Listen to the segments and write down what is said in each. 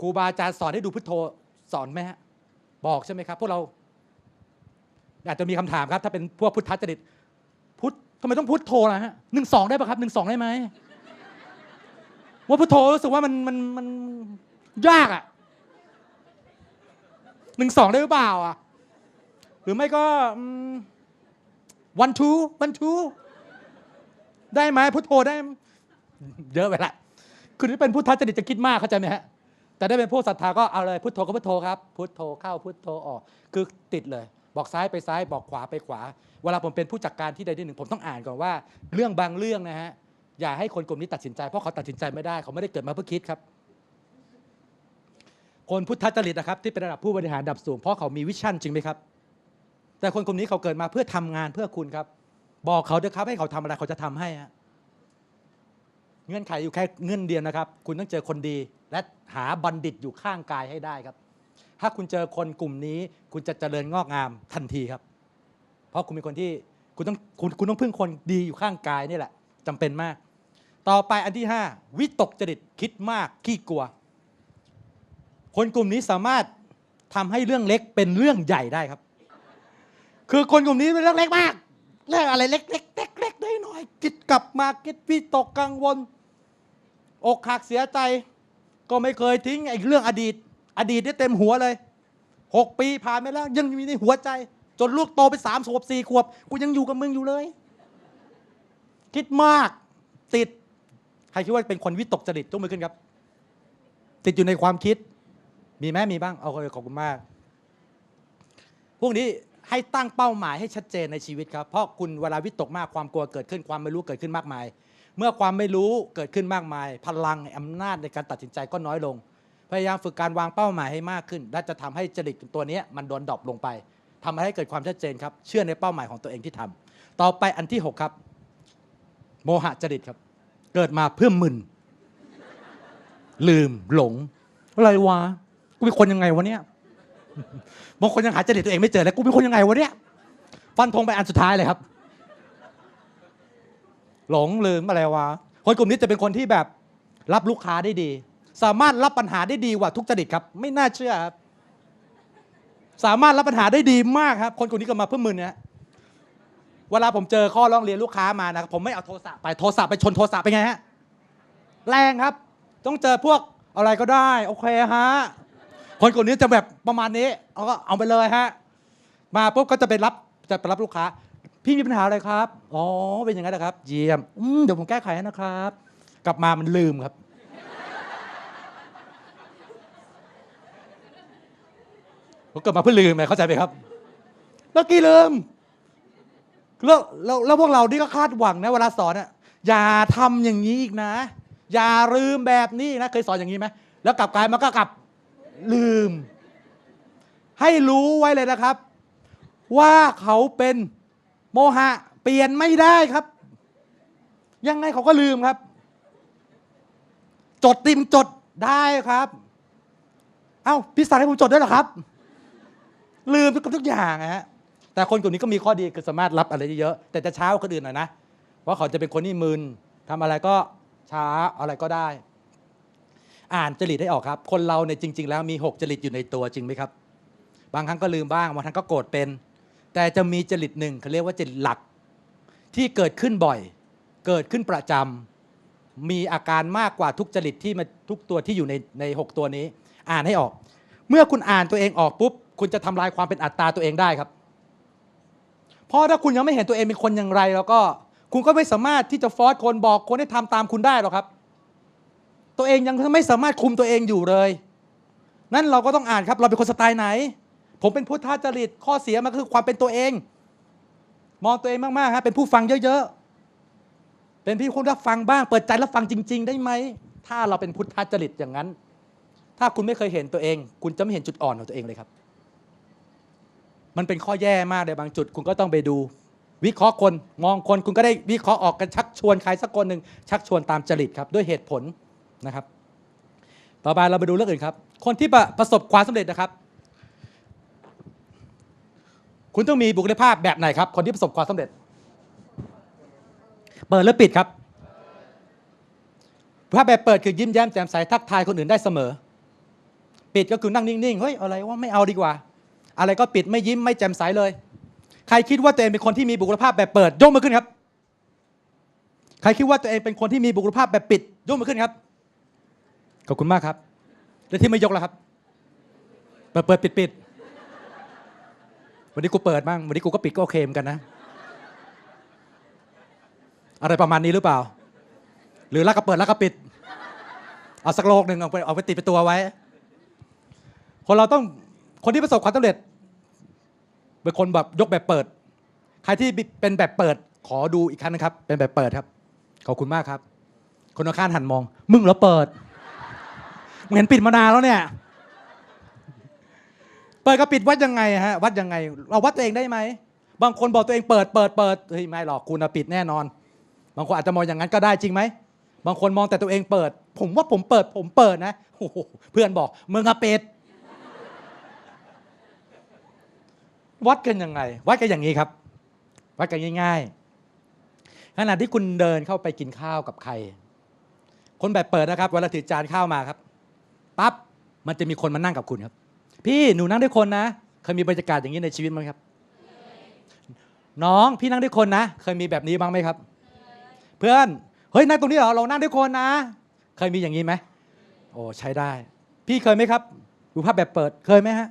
ครูบาอาจารย์สอนให้ดูพุทโธสอนไหมฮะบอกใช่ไหมครับ พวกเรา อาจจะมีคำถามครับ ถ้าเป็นพวกพุทธจริตพุทธทำไมต้องพุทโธล่ะฮะหนึ่งสองได้ปะครับหนึ่งสองได้ไหมว่าพุทโธรู้สึกว่ามันมันมันยากอะหนึ่งสองได้หรือเปล่าอะ หรือไม่ก็วันทูวันทูได้ไหมพุทโธได้ เยอะไปละคือถ้าเป็นพุทธจริตจะคิดมากเข้าใจไหมฮะ แต่ได้เป็นผู้ศรัทธาก็เอาเลยพุทโธก็พุทโธครับพุทโธเข้าพุทโธออก คือติดเลย บอกซ้ายไปซ้ายบอกขวาไปขวา เวลาผมเป็นผู้จัดการที่ใดที่หนึ่งผมต้องอ่านก่อนว่า เรื่องบางเรื่องนะฮะอย่าให้คนกลุ่มนี้ตัดสินใจเพราะเขาตัดสินใจไม่ได้เขาไม่ได้เกิดมาเพื่อคิดครับ คนพุทธจริตนะครับ ที่เป็นระดับผู้บริหารระดับสูงเพราะเขามีวิชั่นจริงไหมครับ แต่คนกลุ่มนี้เขาเกิดมาเพื่อทำงานเพื่อคุณครับ บอกเขาเถอะครับให้เขาทำอะไรเขาจะทำให้ฮะ เงื่อนไขอยู่แค่เงื่อนเดียวนะครับ คุณต้องเจอคนดี และหาบัณฑิตอยู่ข้างกายให้ได้ครับ ถ้าคุณเจอคนกลุ่มนี้ คุณจะเจริญงอกงามทันทีครับ เพราะคุณเป็นคนที่คุณต้องคุณคุณต้องพึ่งคนดีอยู่ข้างกายนี่แหละจำเป็นมาก ต่อไปอันที่ 5 วิตกจริตคิดมากขี้กลัว คนกลุ่มนี้สามารถทำให้เรื่องเล็กเป็นเรื่องใหญ่ได้ครับ คือคนกลุ่มนี้เป็นเรื่องเล็กมากเรื่องอะไรเล็กๆเล็กๆได้หน่อยๆคิดกลับมาคิดวิตกกังวล อกหักเสียใจ ก็ไม่เคยทิ้งไอ้เรื่องอดีต อดีตนี่เต็มหัวเลยหกปีผ่านไปแล้ว ยังมีในหัวใจ จนลูกโตไปสามขวบสี่ขวบ กูยังอยู่กับมึงอยู่เลย คิดมากติด ใครคิดว่าเป็นคนวิตกจริตยกมือขึ้นครับ ติดอยู่ในความคิด มีไหมมีบ้างเอาเลยขอบคุณมาก พวกนี้ให้ตั้งเป้าหมายให้ชัดเจนในชีวิตครับ เพราะคุณเวลาวิตกมากความกลัวเกิดขึ้นความไม่รู้เกิดขึ้นมากมาย เมื่อความไม่รู้เกิดขึ้นมากมาย พลังอำนาจในการตัดสินใจก็น้อยลง พยายามฝึกการวางเป้าหมายให้มากขึ้น และจะทำให้จริตตัวนี้มันโดนดรอปลงไปทำให้เกิดความชัดเจนครับเชื่อในเป้าหมายของตัวเองที่ทำต่อไปอันที่ 6 ครับ โมหะจริตครับ เกิดมาเพื่อมึน ลืมหลงอะไรวะกูเป็นคนยังไงวะเนี่ยบางคนยังหาจริตตัวเองไม่เจอแล้วกูเป็นคนยังไงวะเนี่ยฟันธงไปอันสุดท้ายเลยครับ หลงลืมอะไรวะคนกลุ่มนี้จะเป็นคนที่แบบรับลูกค้าได้ดี สามารถรับปัญหาได้ดีกว่าทุกจริตครับ ไม่น่าเชื่อครับ สามารถรับปัญหาได้ดีมากครับ คนกลุ่มนี้ก็มาเพื่อมึนเนี่ยเวลาผมเจอข้อร้องเรียนลูกค้ามานะครับผมไม่เอาโทรศัพท์ไปโทรศัพท์ไปชนโทรศัพท์ไปนไงฮะแรงครับ ต้องเจอพวกอะไรก็ได้โอเคฮะคนกลุ่มนี้จะแบบประมาณนี้เอาก็เอาไปเลยฮะมาปุ๊บก็จะไปรับจะไปรับลูกค้า พี่มีปัญหาอะไรครับ อ๋อ เป็นอย่างนั้นนะครับ เยี่ยมอืมเดี๋ยวผมแก้ไขให้นะครับ กลับมามันลืมครับ ผมเกิดมาเพื่อลืมไงเข้าใจไหมครับแล้วกี่ลืมแล้วแล้วแล้วพวกเรานี่ก็คาดหวังนะ เวลาสอนอะอย่าทำอย่างนี้อีกนะ อย่าลืมแบบนี้นะ เคยสอนอย่างนี้ไหมแล้วกลับกลายมาก็กลับลืม ให้รู้ไว้เลยนะครับ ว่าเขาเป็น โมหะเปลี่ยนไม่ได้ครับ ยังไงเขาก็ลืมครับ จดติมจดได้ครับ เอ้าพี่สารให้ผมจดได้หรอครับ ลืมทุกทุกอย่างนะฮะแต่คนกลุ่มนี้ก็มีข้อดีคือสามารถรับอะไรเยอะแต่จะเช้ากว่าคนอื่นหน่อยนะเพราะเขาจะเป็นคนที่มึนทำอะไรก็ช้าอะไรก็ได้ อ่านจริตให้ออกครับ คนเราเนี่ยจริง ๆ แล้วมี 6 จริตอยู่ในตัวจริงไหมครับ บางครั้งก็ลืมบ้างบางครั้งก็โกรธเป็น แต่จะมีจริตหนึ่งเขาเรียกว่าจริตหลัก ที่เกิดขึ้นบ่อย เกิดขึ้นประจำมีอาการมากกว่าทุกจริตที่มาทุกตัวที่อยู่ในในหตัวนี้ อ่านให้ออก เมื่อคุณอ่านตัวเองออกปุ๊บคุณจะทำลายความเป็นอัตตาตัวเองได้ครับ เพราะถ้าคุณยังไม่เห็นตัวเองเป็นคนอย่างไรแล้วก็ คุณก็ไม่สามารถที่จะฟอร์สคนบอกคนให้ทำตามคุณได้หรอกครับ ตัวเองยังไม่สามารถคุมตัวเองอยู่เลย นั่นเราก็ต้องอ่านครับ เราเป็นคนสไตล์ไหน ผมเป็นพุทธจริตข้อเสียมันคือความเป็นตัวเอง มองตัวเองมากๆฮะเป็นผู้ฟังเยอะๆเป็นพี่คนรับฟังบ้าง เปิดใจรับฟังจริง ๆ ได้ไหมถ้าเราเป็นพุทธจริตอย่างนั้น ถ้าคุณไม่เคยเห็นตัวเอง คุณจะไม่เห็นจุดอ่อนของตัวเองเลยครับ มันเป็นข้อแย่มากในบางจุด คุณก็ต้องไปดู วิเคราะห์คนมองคนคุณก็ได้วิเคราะห์ออกกันชักชวนใครสักคนหนึ่งชักชวนตามจริตครับ ด้วยเหตุผลนะครับ ต่อไปเราไปดูเรื่องอื่นครับ คนที่ประประสบความสำเร็จนะครับ คุณต้องมีบุคลิกภาพแบบไหนครับ คนที่ประสบความสำเร็จ เปิดหรือปิดครับภาพแบบเปิดคือยิ้มแย้มแจ่มใสทักทายคนอื่นได้เสมอ ปิดก็คือนั่งนิ่งๆเฮ้ยอะไรว่าไม่เอาดีกว่า อะไรก็ปิดไม่ยิ้มไม่แจ่มใสเลย ใครคิดว่าตัวเองเป็นคนที่มีบุคลิกภาพแบบเปิดยกมือขึ้นครับ ใครคิดว่าตัวเองเป็นคนที่มีบุคลิกภาพแบบปิดยกมือขึ้นครับขอบคุณมากครับ แล้วที่ไม่ยกแล้วครับ เปิดเปิดปิดปิด วันนี้กูเปิดบ้างวันนี้กูก็ปิดก็โอเคเหมือนกันนะ อะไรประมาณนี้หรือเปล่า หรือล้วก็เปิดล้วก็ปิด เอาสักโลกหนึ่งเอาไปเอาไปติดไปนตัวไว้ คนเราต้องคนที่ประสบความสำเร็จเป็นคนแบบยกแบบเปิด ใครที่เป็นแบบเปิด ขอดูอีกครั้งนะครับ เป็นแบบเปิดครับ ขอบคุณมากครับ คนข้างหันมอง มึงเหรอเปิดมึงเห็นปิดมานานแล้วเนี่ย เปิดกับปิดวัดยังไงฮะวัดยังไง เราวัดตัวเองได้ไหมบางคนบอกตัวเองเปิดเปิดเปิดเฮ้ยไม่หรอกคุณน่ะปิดแน่นอน บางคนอาจจะมองอย่างนั้นก็ได้จริงไหมบางคนมองแต่ตัวเองเปิด ผมว่าผมเปิด ผมเปิดนะโอ้โหเพื่อนบอกเมึงอะปิดวัดกันยังไง วัดกันอย่างนี้ครับ วัดกันง่ายๆขณะที่คุณเดินเข้าไปกินข้าวกับใคร คนแบบเปิดนะครับเวลาถือจานข้าวมาครับปั๊บมันจะมีคนมานั่งกับคุณครับ พี่หนูนั่งด้วยคนนะ เคยมีบรรยากาศอย่างนี้ในชีวิตมั้ยครับ น้องพี่นั่งด้วยคนนะ เคยมีแบบนี้บ้างไหมครับ เพื่อนเฮ้ยนั่งตรงนี้เหรอเรานั่งด้วยคนนะ เคยมีอย่างนี้ไหมโอ้ใช้ได้ พี่เคยไหมครับดูภาพแบบเปิดเคยไหมฮะ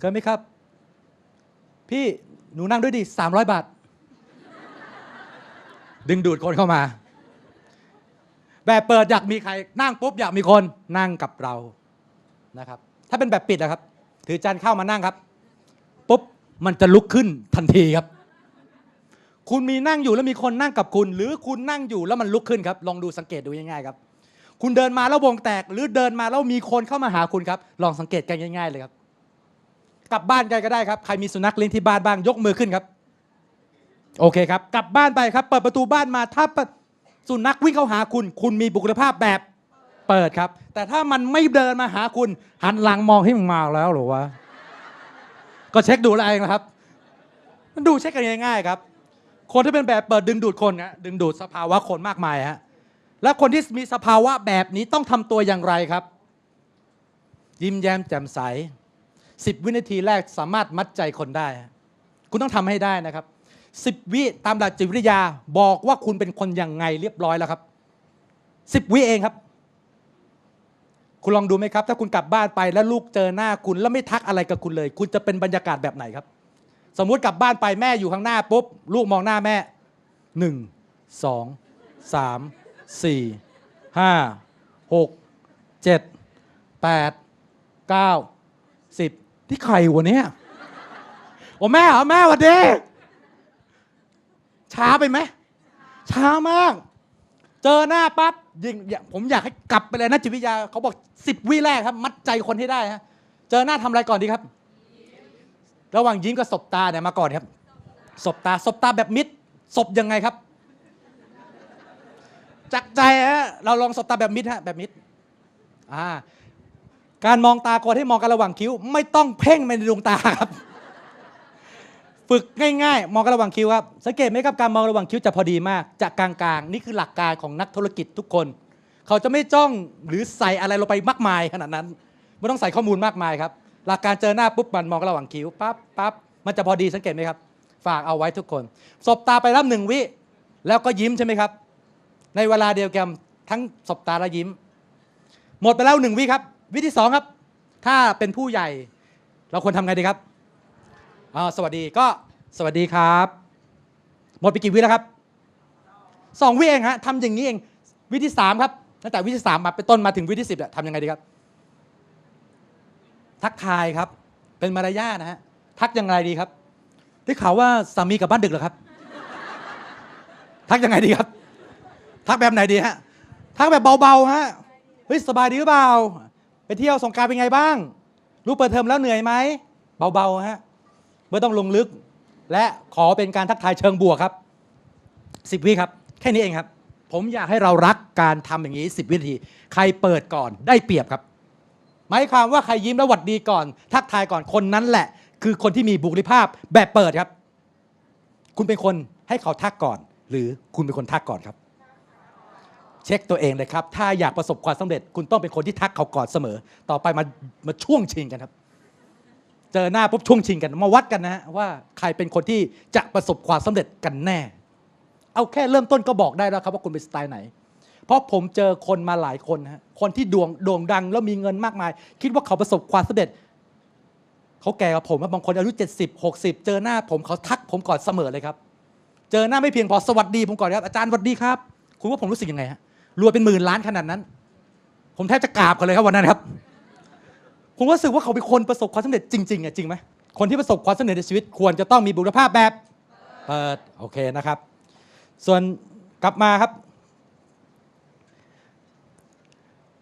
เคยไหมครับ พี่หนูนั่งด้วยดิสามร้อยบาทดึงดูดคนเข้ามา แบบเปิดอยากมีใครนั่งปุ๊บอยากมีคนนั่งกับเรานะครับ ถ้าเป็นแบบปิดนะครับ ถือจานข้าวมานั่งครับปุ๊บมันจะลุกขึ้นทันทีครับ คุณมีนั่งอยู่แล้วมีคนนั่งกับคุณ หรือคุณนั่งอยู่แล้วมันลุกขึ้นครับ ลองดูสังเกตดูง่ายๆครับ คุณเดินมาแล้ววงแตก หรือเดินมาแล้วมีคนเข้ามาหาคุณครับ ลองสังเกตกันง่าย ๆ เลยครับกลับบ้านกันก็ได้ครับ ใครมีสุนัขเลี้ยงที่บ้านบ้างยกมือขึ้นครับ โอเคครับ กลับบ้านไปครับ เปิดประตูบ้านมาถ้าสุนัขวิ่งเข้าหาคุณ คุณมีบุคลิภาพแบบ เปิดครับ แต่ถ้ามันไม่เดินมาหาคุณ หันหลังมองให้มึงมาแล้วหรือวะก็เช็คดูแล้วเองนะครับ มันดูเช็คกันง่ายๆครับ คนที่เป็นแบบเปิดดึงดูดคนนะดึงดูดสภาวะคนมากมายฮะและคนที่มีสภาวะแบบนี้ต้องทำตัวอย่างไรครับ ยิ้มแย้มแจ่มใส10วินาทีแรกสามารถมัดใจคนได้ คุณต้องทำให้ได้นะครับ10วิตามหลักจิตวิทยาบอกว่าคุณเป็นคนยังไงเรียบร้อยแล้วครับ10วิเองครับ คุณลองดูไหมครับ ถ้าคุณกลับบ้านไปแล้วลูกเจอหน้าคุณแล้วไม่ทักอะไรกับคุณเลย คุณจะเป็นบรรยากาศแบบไหนครับ สมมุติกลับบ้านไปแม่อยู่ข้างหน้าปุ๊บลูกมองหน้าแม่หนึ่งสองสามสี่ห้าหกเจ็ดแปดเก้าสิบที่ใครวะเนี่ยโอ้แม่เหรอแม่วัดดีช้าไปไหมช้ามาก เจอหน้าปั๊บ ยิงผมอยากให้กลับไปเลยนะจิตวิทยาเขาบอกสิบวิแรกครับ มัดใจคนให้ได้ฮะเจอหน้าทำอะไรก่อนดีครับ ระหว่างยิ้มกับสบตาเนี่ยมาก่อนครับสบตาสบตาแบบมิดสบยังไงครับ จากใจฮะเราลองสบตาแบบมิดฮะแบบมิดอ่าการมองตาคนให้มองกันระหว่างคิ้ว ไม่ต้องเพ่งไปในดวงตาครับ ฝึกง่ายๆ มองกันระหว่างคิ้วครับ สังเกตไหมครับการมองระหว่างคิ้วจะพอดีมาก จะกลางๆ นี่คือหลักการของนักธุรกิจทุกคน เขาจะไม่จ้องหรือใส่อะไรลงไปมากมายขนาดนั้น ไม่ต้องใส่ข้อมูลมากมายครับ หลักการเจอหน้าปุ๊บมันมองกันระหว่างคิ้วปั๊บปั๊บมันจะพอดีสังเกตไหมครับ ฝากเอาไว้ทุกคน สบตาไปรับหนึ่งวิ แล้วก็ยิ้มใช่ไหมครับ ในเวลาเดียวกันทั้งสบตาและยิ้ม หมดไปแล้วหนึ่งวิครับ วิที่สองครับ ถ้าเป็นผู้ใหญ่ เราควรทำไงดีครับ อ่าสวัสดีก็สวัสดีครับ หมดไปกี่วิแล้วครับสองวิเองฮะทำอย่างนี้เองวิที่สามครับตั้งแต่วิที่สามมาเป็นต้นมาถึงวิที่สิบทำยังไงดีครับ ทักทายครับ เป็นมารยาทนะฮะทักยังไงดีครับได้ข่าวว่าสามีกลับบ้านดึกเหรอครับ ทักยังไงดีครับ ทักแบบไหนดีฮะทักแบบเบาๆฮะเฮ้ยสบายดีหรือเปล่า ไปเที่ยวสงกรารเป็นไงบ้าง รู้เปิดเทอมแล้วเหนื่อยไหมเบาๆฮะ ไม่ต้องลงลึก และขอเป็นการทักทายเชิงบวกครับสิบวิครับ แค่นี้เองครับ ผมอยากให้เรารักการทำอย่างนี้สิบวินาที ใครเปิดก่อนได้เปรียบครับ หมายความว่าใครยิ้มแล้วหวัดดีก่อน ทักทายก่อนคนนั้นแหละ คือคนที่มีบุคลิกภาพแบบเปิดครับ คุณเป็นคนให้เขาทักก่อน หรือคุณเป็นคนทักก่อนครับเช็คตัวเองเลยครับ ถ้าอยากประสบความสำเร็จ คุณต้องเป็นคนที่ทักเขาก่อนเสมอ ต่อไปมามาช่วงชิงกันครับ เจอหน้าปุ๊บช่วงชิงกันมาวัดกันนะฮะว่าใครเป็นคนที่จะประสบความสำเร็จกันแน่ เอาแค่เริ่มต้นก็บอกได้แล้วครับว่าคุณเป็นสไตล์ไหน เพราะผมเจอคนมาหลายคนนะฮะคนที่ดวงโด่งดังแล้วมีเงินมากมาย คิดว่าเขาประสบความสำเร็จเขาแก่กว่าผมบางคนอายุ 70 60 เจอหน้าผมเขาทักผมก่อนเสมอเลยครับ เจอหน้าไม่เพียงพอสวัสดีผมก่อนครับอาจารย์สวัสดีครับ คุณว่าผมรู้สึกยังไงฮะรวยเป็นหมื่นล้านขนาดนั้น ผมแทบจะกราบกันเลยครับวันนั้นครับ ผมรู้สึกว่าเขาเป็นคนประสบความสำเร็จจริงๆอะจริงไหมคนที่ประสบความสำเร็จในชีวิตควรจะต้องมีบุคลิกภาพแบบเปิดโอเคนะครับ ส่วนกลับมาครับ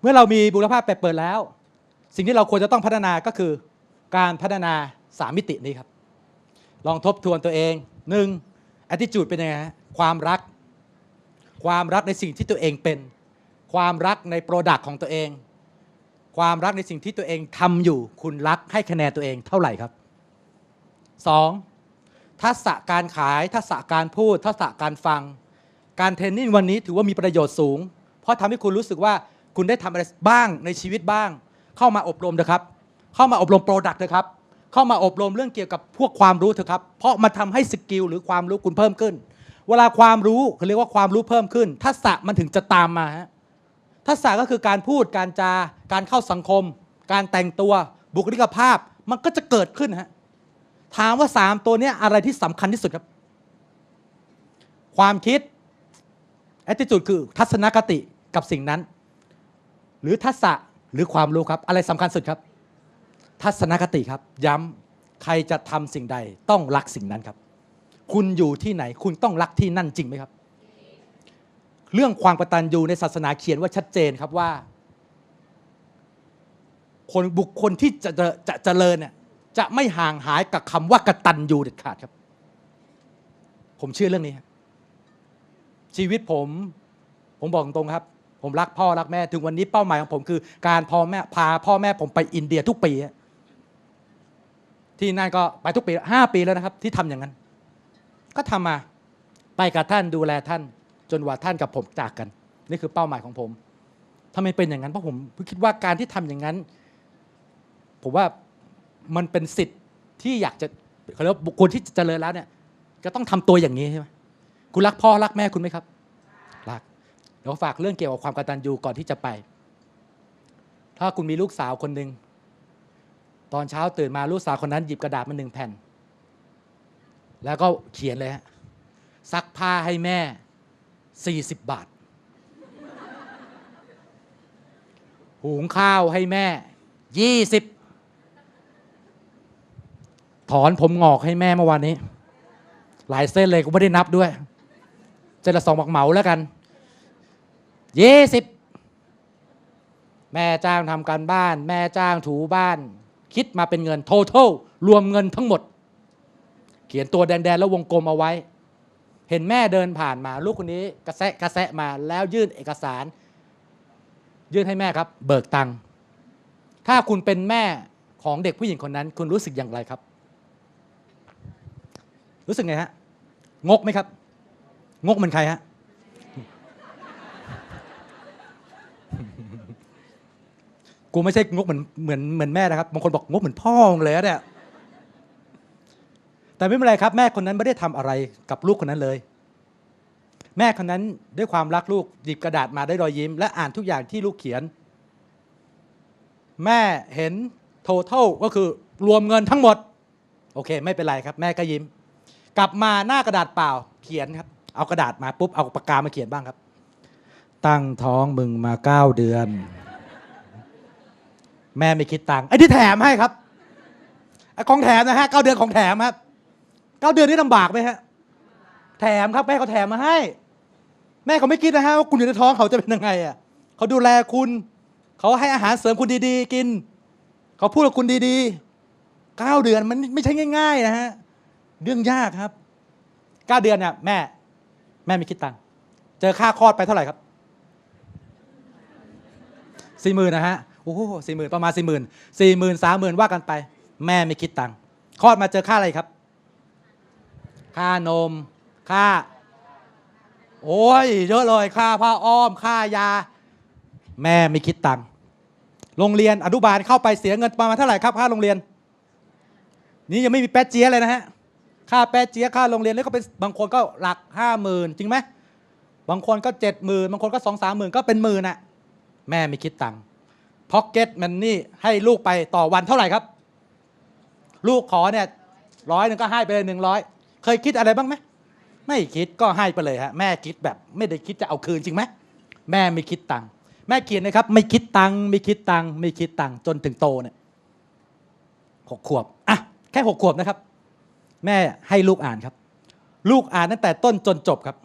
เมื่อเรามีบุคลิกภาพแบบเปิดแล้ว สิ่งที่เราควรจะต้องพัฒนาก็คือการพัฒนาสามมิตินี้ครับ ลองทบทวนตัวเองหนึ่ง attitude เป็นยังไงฮะความรัก ความรักในสิ่งที่ตัวเองเป็น ความรักในโปรดักต์ของตัวเอง ความรักในสิ่งที่ตัวเองทำอยู่คุณรักให้คะแนนตัวเองเท่าไหร่ครับสองทักษะการขายทักษะการพูดทักษะการฟัง การเทรนนิ่งวันนี้ถือว่ามีประโยชน์สูง เพราะทำให้คุณรู้สึกว่าคุณได้ทำอะไรบ้างในชีวิตบ้าง เข้ามาอบรมเถอะครับ เข้ามาอบรมโปรดักต์เถอะครับ เข้ามาอบรมเรื่องเกี่ยวกับพวกความรู้เถอะครับ เพราะมันทำให้สกิลหรือความรู้คุณเพิ่มขึ้น เวลาความรู้เขาเรียกว่าความรู้เพิ่มขึ้นทักษะมันถึงจะตามมาฮะ ทักษะก็คือการพูดการจาการเข้าสังคม การแต่งตัวบุคลิกภาพมันก็จะเกิดขึ้นฮะถามว่าสามตัวนี้อะไรที่สำคัญที่สุดครับ ความคิด attitude คือทัศนคติกับสิ่งนั้น หรือทักษะหรือความรู้ครับ อะไรสำคัญสุดครับ ทัศนคติครับ ย้ำใครจะทำสิ่งใดต้องรักสิ่งนั้นครับ คุณอยู่ที่ไหน คุณต้องรักที่นั่นจริงไหมครับ เรื่องความกตัญญูในศาสนาเขียนว่าชัดเจนครับว่า คนบุคคลที่จะจะจะเจริญเนี่ยจะไม่ห่างหายกับคำว่ากตัญญูเด็ดขาดครับ ผมเชื่อเรื่องนี้ครับชีวิตผม ผมบอกตรงครับ ผมรักพ่อรักแม่ถึงวันนี้เป้าหมายของผมคือ การพ่อแม่พาพ่อแม่ผมไปอินเดียทุกปีที่นั่นก็ไปทุกปีห้าปีแล้วนะครับ ที่ทำอย่างนั้น ก็ทำมา ไปกับท่านดูแลท่าน จนว่าท่านกับผมจากกัน นี่คือเป้าหมายของผมทำไมเป็นอย่างนั้นเพราะผมคิดว่าการที่ทำอย่างนั้น ผมว่ามันเป็นสิทธิ์ที่อยากจะเขาเรียกว่าบุคคลที่จะเจริญแล้วเนี่ยจะต้องทำตัวอย่างนี้ใช่ไหมคุณรักพ่อรักแม่คุณไหมครับ รักเดี๋ยวฝากเรื่องเกี่ยวกับความกตัญญูก่อนที่จะไป ถ้าคุณมีลูกสาวคนหนึ่งตอนเช้าตื่นมาลูกสาวคนนั้นหยิบกระดาษมาหนึ่งแผ่น แล้วก็เขียนเลยฮะซักผ้าให้แม่ 40 บาท หุงข้าวให้แม่ 20 ถอนผมงอกให้แม่เมื่อวานนี้ หลายเส้นเลยกูไม่ได้นับด้วยเส้นละสองบักเหมาแล้วกัน 20 แม่จ้างทำการบ้าน แม่จ้างถูบ้าน คิดมาเป็นเงิน total รวมเงินทั้งหมด เขียนตัวแดนๆแล้ววงกลมเอาไว้ เห็นแม่เดินผ่านมา ลูกคนนี้กระแซะกระแซะมาแล้วยื่นเอกสาร ยื่นให้แม่ครับ เบิกตังค์ถ้าคุณเป็นแม่ของเด็กผู้หญิงคนนั้น คุณรู้สึกอย่างไรครับ รู้สึกไงฮะงกไหมครับ งกเหมือนใครฮะกูไม่ใช่งกเหมือนเหมือนเหมือนแม่นะครับบางคนบอกงกเหมือนพ่อมึงเลยอะเนี่ย แต่ไม่เป็นไรครับ แม่คนนั้นไม่ได้ทำอะไรกับลูกคนนั้นเลย แม่คนนั้นด้วยความรักลูกหยิบกระดาษมาได้รอยยิ้ม และอ่านทุกอย่างที่ลูกเขียน แม่เห็น total ก็คือรวมเงินทั้งหมด โอเค ไม่เป็นไรครับ แม่ก็ยิ้ม กลับมาหน้ากระดาษเปล่าเขียนครับ เอากระดาษมาปุ๊บเอาปากกามาเขียนบ้างครับ ตั้งท้องมึงมาเก้าเดือน แม่ไม่คิดตังค์ไอ้ที่แถมให้ครับไอ้ของแถมนะฮะเก้าเดือนของแถมครับ เก้าเดือนนี่ลำบากไหมฮะ แถมครับแม่เขาแถมมาให้ แม่เขาไม่คิดนะฮะว่าคุณอยู่ในท้องเขาจะเป็นยังไงอะเขาดูแลคุณ เขาให้อาหารเสริมคุณดีๆ กิน เขาพูดกับคุณดีๆเก้าเดือนมันไม่ใช่ง่าย ๆ นะฮะเรื่องยากครับเก้าเดือนเนี่ยแม่ แม่ไม่คิดตังค์เจอค่าคลอดไปเท่าไหร่ครับสี่หมื่นนะฮะโอ้โหสี่หมื่นประมาณสี่หมื่นสี่หมื่นสามหมื่นว่ากันไป แม่ไม่คิดตังค์คลอดมาเจอค่าอะไรครับ ค่านม ค่า โอ้ยเยอะเลยค่าผ้าอ้อม ค่ายา แม่ไม่คิดตังค์โรงเรียนอนุบาลเข้าไปเสียเงินประมาณเท่าไหร่ครับค่าโรงเรียน นี่ยังไม่มีแป๊ดเจี๊ยเลยนะฮะค่าแป๊ดเจี๊ยค่าโรงเรียนแล้วก็เป็นบางคนก็หลักห้าหมื่นจริงไหมบางคนก็เจ็ดหมื่นบางคนก็สองสามหมื่นก็เป็นหมื่นน่ะแม่ไม่คิดตังค์พ็อกเก็ตมันนี่ให้ลูกไปต่อวันเท่าไหร่ครับ ลูกขอเนี่ยร้อยหนึ่งก็ให้ไปเลยหนึ่งร้อย เคยคิดอะไรบ้างไหมไม่คิดก็ให้ไปเลยฮะแม่คิดแบบไม่ได้คิดจะเอาคืนจริงไหมแม่ไม่คิดตังค์แม่เขียนนะครับ ไม่คิดตังค์ไม่คิดตังค์ไม่คิดตังค์จนถึงโตเนี่ยหกขวบอะแค่หกขวบนะครับ แม่ให้ลูกอ่านครับ ลูกอ่านตั้งแต่ต้นจนจบครับ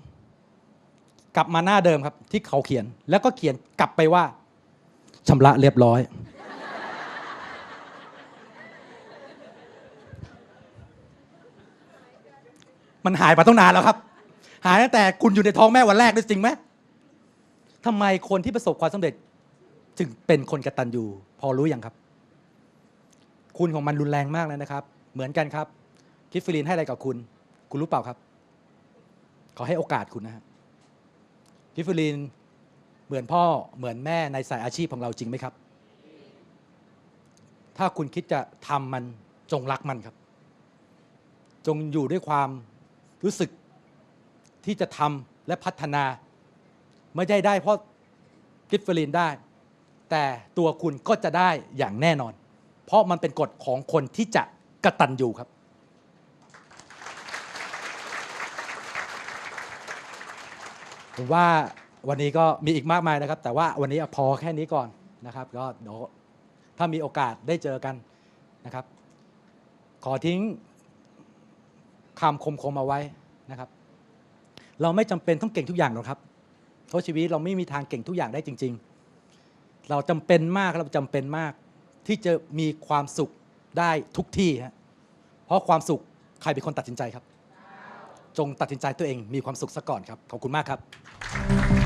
กลับมาหน้าเดิมครับ ที่เขาเขียนแล้วก็เขียนกลับไปว่าชำระเรียบร้อย มันหายไปตั้งนานแล้วครับ หายตั้งแต่คุณอยู่ในท้องแม่วันแรกด้วยจริงไหมทำไมคนที่ประสบความสำเร็จ จึงเป็นคนกระตัญญูพอรู้ยังครับ คุณของมันรุนแรงมากเลยนะครับ เหมือนกันครับคิดฟิลินให้อะไรกับคุณ คุณรู้เปล่าครับ ขอให้โอกาสคุณนะครับคิดฟิลินเหมือนพ่อเหมือนแม่ในสายอาชีพของเราจริงไหมครับ ถ้าคุณคิดจะทำมันจงรักมันครับ จงอยู่ด้วยความ รู้สึกที่จะทำและพัฒนา ไม่ได้ได้เพราะกิฟเฟอรีนได้ แต่ตัวคุณก็จะได้อย่างแน่นอน เพราะมันเป็นกฎของคนที่จะกระตันอยู่ครับ ผมว่าวันนี้ก็มีอีกมากมายนะครับ แต่ว่าวันนี้พอแค่นี้ก่อนนะครับก็เดี๋ยวถ้ามีโอกาสได้เจอกันนะครับ ขอทิ้ง คำคมๆเอาไว้นะครับ เราไม่จำเป็นต้องเก่งทุกอย่างหรอกครับเพราะชีวิตเราไม่มีทางเก่งทุกอย่างได้จริง ๆ เราจำเป็นมากเราจำเป็นมาก ที่จะมีความสุขได้ทุกที่ฮะเพราะความสุขใครเป็นคนตัดสินใจครับ จงตัดสินใจตัวเองมีความสุขซะก่อนครับขอบคุณมากครับ